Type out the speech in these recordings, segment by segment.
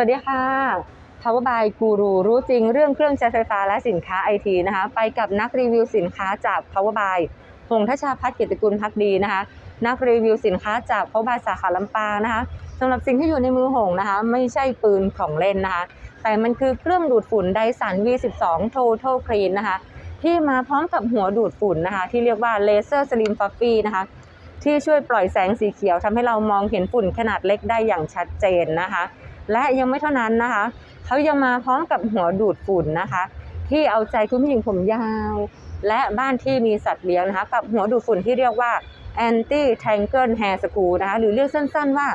วัสดีค่ะ Power by Guru รู้จริงเรื่องเครื่องใช้ไฟฟ้าและสินค้าไอทีนะคะ ไปกับนักรีวิวสินค้าจาก Power by หงทชาพัฒน์กิตติกุลพักดีนะคะ นักรีวิวสินค้าจาก Power by สาขาลำปางนะคะสำหรับสิ่งที่อยู่ในมือหงนะคะ ไม่ใช่ปืนของเล่นนะคะ แต่มันคือเครื่องดูดฝุ่นไดสัน V12 Total Clean นะคะ ที่มาพร้อมกับหัวดูดฝุ่นนะคะ ที่เรียกว่า Laser Slim Fluffy นะคะที่ช่วยปล่อยแสงสีเขียวทำให้เรามองเห็นฝุ่นขนาดเล็กได้อย่างชัดเจนนะคะ และยังไม่เท่านั้นนะคะ เขายังมาพร้อมกับหัวดูดฝุ่นนะคะ ที่เอาใจคุณผู้หญิงผมยาว และบ้านที่มีสัตว์เลี้ยงนะคะ กับหัวดูดฝุ่นที่เรียกว่า anti tangle hair screw นะคะ หรือเรียกสั้นๆว่า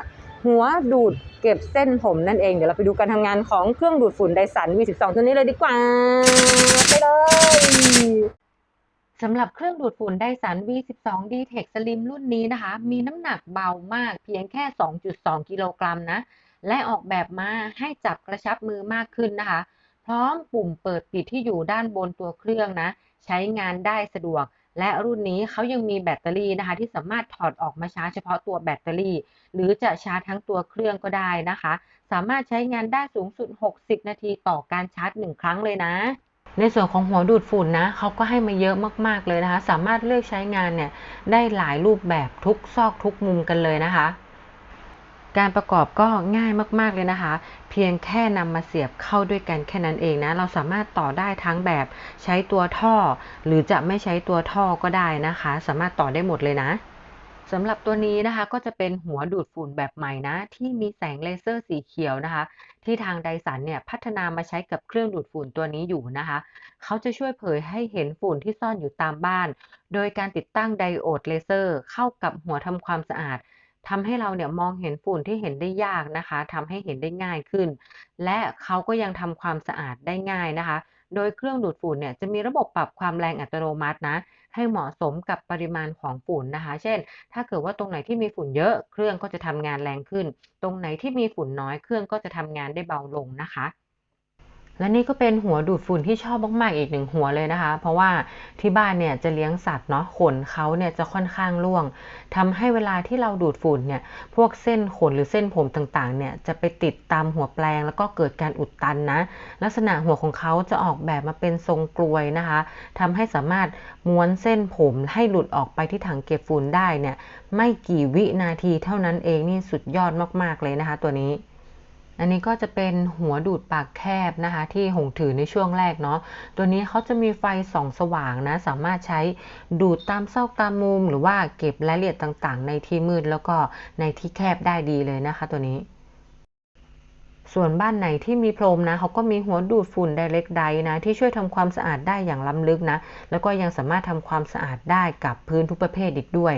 หัวดูดเก็บเส้นผมนั่นเอง เดี๋ยวเราไปดูการทำงานของเครื่องดูดฝุ่นไดสัน V12 ตัวนี้เลยดีกว่า ไปเลยสำหรับเครื่องดูดฝุ่นไดสัน V12 D-Tech Slim รุ่นนี้นะคะ มีน้ำหนักเบามากเพียงแค่ 2.2 กิโลกรัมนะ และออกแบบมาให้จับกระชับมือมากขึ้นนะคะ พร้อมปุ่มเปิดปิดที่อยู่ด้านบนตัวเครื่องนะ ใช้งานได้สะดวก และรุ่นนี้เขายังมีแบตเตอรี่นะคะ ที่สามารถถอดออกมาชาร์จเฉพาะตัวแบตเตอรี่ หรือจะชาร์จทั้งตัวเครื่องก็ได้นะคะ สามารถใช้งานได้สูงสุด 60 นาทีต่อการชาร์จ 1 ครั้งเลยนะในส่วนของหัวดูดฝุ่นนะเขาก็ให้มาเยอะมากๆเลยนะคะ สามารถเลือกใช้งานเนี่ยได้หลายรูปแบบทุกซอกทุกมุมกันเลยนะคะ การประกอบก็ง่ายมาก ๆ เลยนะคะ เพียงแค่นำมาเสียบเข้าด้วยกันแค่นั้นเองนะ เราสามารถต่อได้ทั้งแบบใช้ตัวท่อ หรือจะไม่ใช้ตัวท่อก็ได้นะคะ สามารถต่อได้หมดเลยนะสำหรับตัวนี้นะคะก็จะเป็นหัวดูดฝุ่นแบบใหม่นะ ที่มีแสงเลเซอร์สีเขียวนะคะ ที่ทางไดสันเนี่ยพัฒนามาใช้กับเครื่องดูดฝุ่นตัวนี้อยู่นะคะ เขาจะช่วยเผยให้เห็นฝุ่นที่ซ่อนอยู่ตามบ้าน โดยการติดตั้งไดโอดเลเซอร์เข้ากับหัวทำความสะอาด ทำให้เราเนี่ยมองเห็นฝุ่นที่เห็นได้ยากนะคะทำให้เห็นได้ง่ายขึ้น และเขาก็ยังทำความสะอาดได้ง่ายนะคะ โดยเครื่องดูดฝุ่นเนี่ยจะมีระบบปรับความแรงอัตโนมัตินะ ให้เหมาะสมกับปริมาณของฝุ่นนะคะ เช่น ถ้าเกิดว่าตรงไหนที่มีฝุ่นเยอะ เครื่องก็จะทำงานแรงขึ้น ตรงไหนที่มีฝุ่นน้อยเครื่องก็จะทำงานได้เบาลงนะคะ และนี่ก็เป็นหัวดูดฝุ่นที่ชอบมากๆอีกหนึ่งหัวเลยนะคะ เพราะว่าที่บ้านเนี่ยจะเลี้ยงสัตว์เนาะขนเขาเนี่ยจะค่อนข้างร่วงทำให้เวลาที่เราดูดฝุ่นเนี่ยพวกเส้นขนหรือเส้นผมต่างๆเนี่ยจะไปติดตามหัวแปลงแล้วก็เกิดการอุดตันนะ ลักษณะหัวของเขาจะออกแบบมาเป็นทรงกลวยนะคะทำให้สามารถม้วนเส้นผมให้หลุดออกไปที่ถังเก็บฝุ่นได้เนี่ยไม่กี่วินาทีเท่านั้นเองนี่สุดยอดมากๆเลยนะคะ ตัวนี้ อันนี้ก็จะเป็นหัวดูดปากแคบนะคะ ที่หงถือในช่วงแรกเนาะตัวนี้เขาจะมีไฟส่องสว่างนะ สามารถใช้ดูดตามซอกตามมุม หรือว่าเก็บรายละเอียดต่างๆ ในที่มืดแล้วก็ในที่แคบได้ดีเลยนะคะ ตัวนี้ ส่วนบ้านไหนที่มีพรมนะเขาก็มีหัวดูดฝุ่นไดเรกไดนะที่ช่วยทำความสะอาดได้อย่างล้ำลึกนะแล้วก็ยังสามารถทำความสะอาดได้กับพื้นทุกประเภทอีกด้วย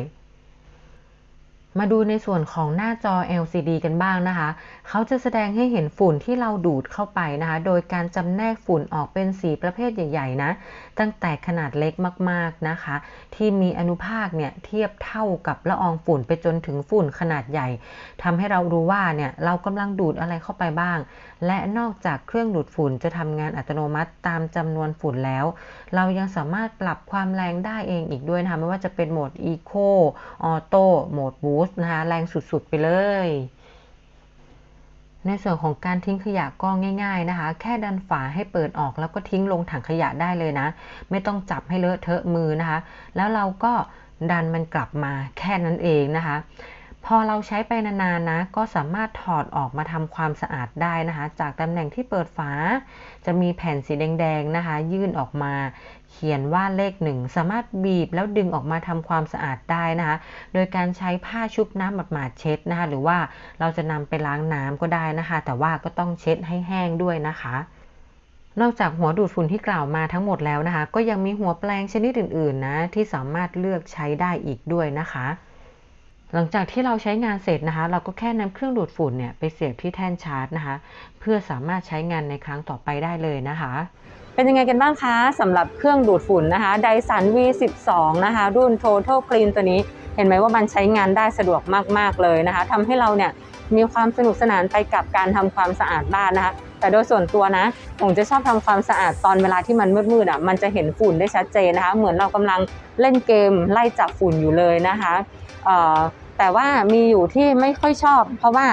มาดูในส่วนของหน้าจอ LCD กันบ้างนะคะ เขาจะแสดงให้เห็นฝุ่นที่เราดูดเข้าไปนะคะ โดยการจำแนกฝุ่นออกเป็นสีประเภทใหญ่ๆนะ ตั้งแต่ขนาดเล็กมากๆนะคะ ที่มีอนุภาคเนี่ยเทียบเท่ากับละอองฝุ่นไปจนถึงฝุ่นขนาดใหญ่ทำให้เรารู้ว่าเนี่ยเรากำลังดูดอะไรเข้าไปบ้าง และนอกจากเครื่องดูดฝุ่นจะทำงานอัตโนมัติตามจำนวนฝุ่นแล้ว เรายังสามารถปรับความแรงได้เองอีกด้วยนะคะไม่ว่าจะเป็นโหมด Eco Auto โหมด Boost นะคะแรงสุดๆไปเลย ในส่วนของการทิ้งขยะก็ง่ายๆนะคะ แค่ดันฝาให้เปิดออกแล้วก็ทิ้งลงถังขยะได้เลยนะ ไม่ต้องจับให้เลอะเทอะมือนะคะ แล้วเราก็ดันมันกลับมาแค่นั้นเองนะคะ พอเราใช้ไปนานๆนะ ก็สามารถถอดออกมาทำความสะอาดได้นะคะ จากตำแหน่งที่เปิดฝา จะมีแผ่นสีแดงๆนะคะ ยื่นออกมา เขียนว่าเลขหนึ่งสามารถบีบแล้วดึงออกมาทำความสะอาดได้นะคะ โดยการใช้ผ้าชุบน้ำหมาดๆเช็ดนะคะ หรือว่าเราจะนำไปล้างน้ำก็ได้นะคะ แต่ว่าก็ต้องเช็ดให้แห้งด้วยนะคะนอกจากหัวดูดฝุ่นที่กล่าวมาทั้งหมดแล้วนะคะ ก็ยังมีหัวแปลงชนิดอื่น ๆ นะ ที่สามารถเลือกใช้ได้อีกด้วยนะคะ หลังจากที่เราใช้งานเสร็จนะคะ เราก็แค่นำเครื่องดูดฝุ่นเนี่ยไปเสียบที่แท่นชาร์จนะคะ เพื่อสามารถใช้งานในครั้งต่อไปได้เลยนะคะ เป็นยังไงกันบ้างคะสำหรับเครื่องดูดฝุ่นนะคะ Dyson V12 นะคะ รุ่น Total Clean ตัวนี้เห็นไหมว่ามันใช้งานได้สะดวกมาก ๆ เลยนะคะทำให้เราเนี่ยมีความสนุกสนานไปกับการทำความสะอาดบ้านนะคะ แต่โดยส่วนตัวนะผมจะชอบทำความสะอาดตอนเวลาที่มันมืดๆอะมันจะเห็นฝุ่นได้ชัดเจนนะคะ เหมือนเรากำลังเล่นเกมไล่จับฝุ่นอยู่เลยนะคะ แต่ว่ามีอยู่ที่ไม่ค่อยชอบ เพราะว่า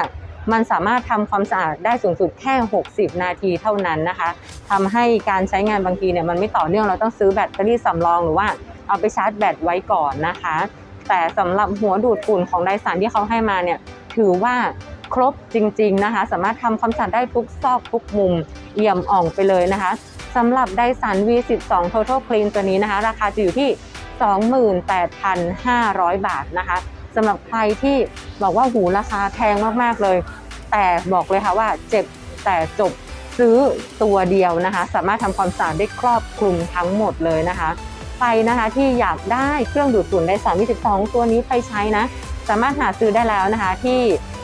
มันสามารถทำความสะอาดได้สูงสุดแค่ 60 นาทีเท่านั้นนะคะทำให้การใช้งานบางทีเนี่ยมันไม่ต่อเนื่องเราต้องซื้อแบตเตอรี่สำรองหรือว่าเอาไปชาร์จแบตไว้ก่อนนะคะ แต่สำหรับหัวดูดฝุ่นของไดสันที่เขาให้มาเนี่ยถือว่าครบจริง ๆนะคะ สามารถทำความสะอาดได้ทุกซอกทุกมุมเอี่ยมอ่องไปเลยนะคะสำหรับไดสัน V12 Total Clean ตัวนี้นะคะ ราคาจะอยู่ที่ 28,500 บาทนะคะสำหรับใครที่บอกว่าหูราคาแพงมากๆเลย แต่บอกเลยค่ะว่าเจ็บแต่จบซื้อตัวเดียวนะคะ สามารถทำความสะอาดได้ครอบคลุมทั้งหมดเลยนะคะใครนะคะที่อยากได้เครื่องดูดฝุ่นไดสัน22ตัวนี้ไปใช้นะ สามารถหาซื้อได้แล้วนะคะที่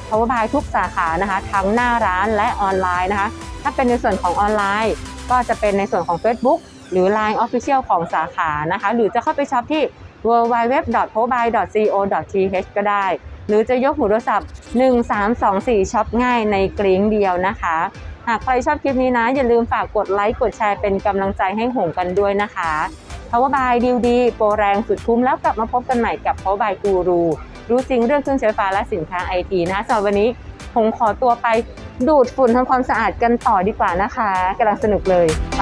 Power by ทุกสาขานะคะ ทั้งหน้าร้านและออนไลน์นะคะ ถ้าเป็นในส่วนของออนไลน์ ก็จะเป็นในส่วนของ Facebook หรือ Line Official ของสาขานะคะ หรือจะเข้าไปช็อปที่ www.powerby.co.th ก็ได้ หรือจะยกหูโทรศัพท์ 1324ช็อปง่ายในกริ้งเดียวนะคะ หากใครชอบคลิปนี้นะ อย่าลืมฝากกดไลค์กดแชร์เป็นกำลังใจให้หงกันด้วยนะคะ Power by ดีลดี โปรแรงสุดคุ้มแล้วกลับมาพบกันใหม่กับ Power by Guru รู้จริงเรื่องเครื่องใช้ไฟฟ้าและสินค้าไอทีนะคะสำหรับวันนี้ผมขอตัวไปดูดฝุ่นทำความสะอาดกันต่อดีกว่านะคะกำลังสนุกเลยไป